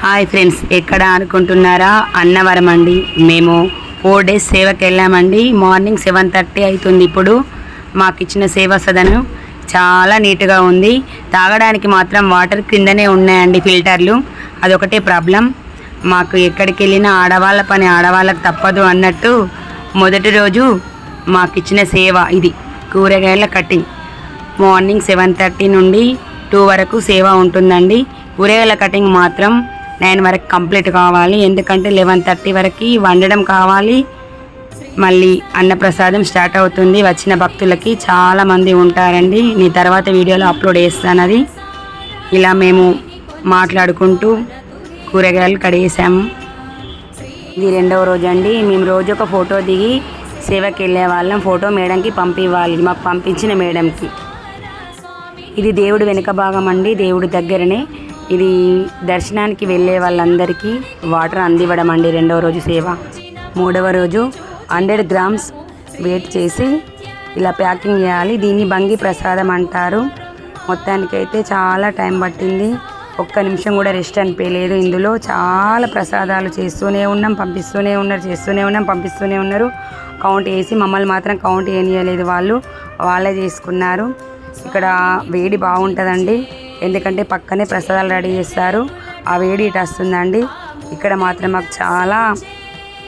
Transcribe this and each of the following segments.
Hi friends ఎక్కడ అనుకుంటున్నారా? అన్నవరం అండి మేము ఫోర్ డేస్ సేవకి వెళ్ళామండి మార్నింగ్ సెవెన్ థర్టీ అవుతుంది ఇప్పుడు. మాకు ఇచ్చిన సేవా సదనం చాలా నీట్గా ఉంది. తాగడానికి మాత్రం వాటర్ క్రిందనే ఉన్నాయండి ఫిల్టర్లు. అదొకటే ప్రాబ్లం. మాకు ఎక్కడికి వెళ్ళినా ఆడవాళ్ళ పని ఆడవాళ్ళకి తప్పదు అన్నట్టు మొదటి రోజు మాకు ఇచ్చిన సేవ ఇది. కూరగాయల కటింగ్. మార్నింగ్ సెవెన్ థర్టీ నుండి టూ వరకు సేవ ఉంటుందండి. కూరగాయల కటింగ్ మాత్రం నైన్ వరకు కంప్లీట్ కావాలి. ఎందుకంటే లెవెన్ థర్టీ వరకు వండడం కావాలి. మళ్ళీ అన్నప్రసాదం స్టార్ట్ అవుతుంది. వచ్చిన భక్తులకి చాలామంది ఉంటారండి. నీ తర్వాత వీడియోలో అప్లోడ్ చేస్తాను అది. ఇలా మేము మాట్లాడుకుంటూ కూరగాయలు కడిగేసాము ఇది రెండవ రోజు అండి. మేము రోజు ఒక ఫోటో దిగి సేవకి వెళ్ళే వాళ్ళం. ఫోటో మేడంకి పంపివ్వాలి. మాకు పంపించిన మేడంకి. ఇది దేవుడు వెనుక భాగం అండి. దేవుడి దగ్గరనే. ఇది దర్శనానికి వెళ్ళే వాళ్ళందరికీ వాటర్ అందివ్వడం అండి రెండవ రోజు సేవ. మూడవ రోజు హండ్రెడ్ గ్రామ్స్ వెయిట్ చేసి ఇలా ప్యాకింగ్ చేయాలి. దీన్ని బంగి ప్రసాదం అంటారు. మొత్తానికైతే చాలా టైం పట్టింది. ఒక్క నిమిషం కూడా రెస్ట్ అనిపించలేదు. ఇందులో చాలా ప్రసాదాలు చేస్తూనే ఉన్నాం పంపిస్తూనే ఉన్నారు చేస్తూనే ఉన్నాం పంపిస్తూనే ఉన్నారు. కౌంట్ వేసి మమ్మల్ని మాత్రం కౌంట్ వేయలేదు వాళ్ళు. వాళ్ళే చేసుకున్నారు. ఇక్కడ వేడి బాగుంటుందండి. ఎందుకంటే పక్కనే ప్రసాదాలు రెడీ చేస్తారు. ఆ వేడి ఇటు వస్తుందండి. ఇక్కడ మాత్రం మాకు చాలా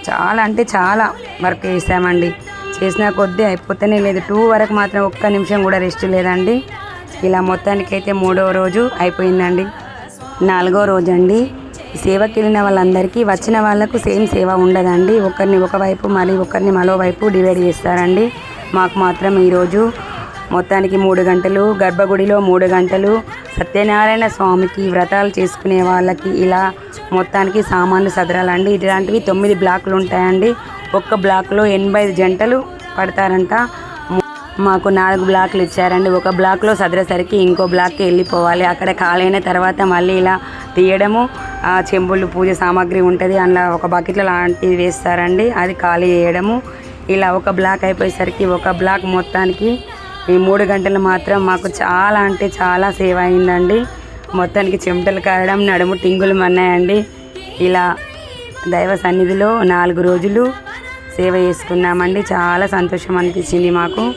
చాలా అంటే చాలా వర్క్ చేసామండి. చేసిన కొద్దీ అయిపోతేనే లేదు. టూ వరకు మాత్రం ఒక్క నిమిషం కూడా రెస్ట్ లేదండి. ఇలా మొత్తానికైతే మూడవ రోజు అయిపోయిందండి. నాలుగో రోజు అండి సేవకి వెళ్ళిన వాళ్ళందరికీ వచ్చిన వాళ్ళకు సేమ్ సేవ ఉండదండి. ఒకరిని ఒకవైపు మరి ఒకరిని మరో వైపు డివైడ్ చేస్తారండి. మాకు మాత్రం ఈరోజు మొత్తానికి మూడు గంటలు గర్భగుడిలో మూడు గంటలు. సత్యనారాయణ స్వామికి వ్రతాలు చేసుకునే వాళ్ళకి ఇలా మొత్తానికి సామాన్లు సదరాలండి. ఇలాంటివి తొమ్మిది బ్లాకులు ఉంటాయండి ఒక్క బ్లాక్లో ఎనభై ఐదు జంటలు పడతారంట. మాకు నాలుగు బ్లాక్లు ఇచ్చారండి. ఒక బ్లాక్లో సదరేసరికి ఇంకో బ్లాక్కి వెళ్ళిపోవాలి. అక్కడ ఖాళీ తర్వాత మళ్ళీ ఇలా తీయడము చెంబులు పూజ సామాగ్రి ఉంటుంది. అందులో ఒక బకెట్లో లాంటివి వేస్తారండి. అది ఖాళీ చేయడము. ఇలా ఒక బ్లాక్ అయిపోయేసరికి ఒక బ్లాక్ మొత్తానికి ఈ మూడు గంటలు మాత్రం మాకు చాలా అంటే చాలా సేవ అయిందండి. మొత్తానికి చెమటలు కారడం నడుము టింగులు మన్నాయండి. ఇలా దైవ సన్నిధిలో నాలుగు రోజులు సేవ చేసుకున్నామండి. చాలా సంతోషం అనిపించింది మాకు.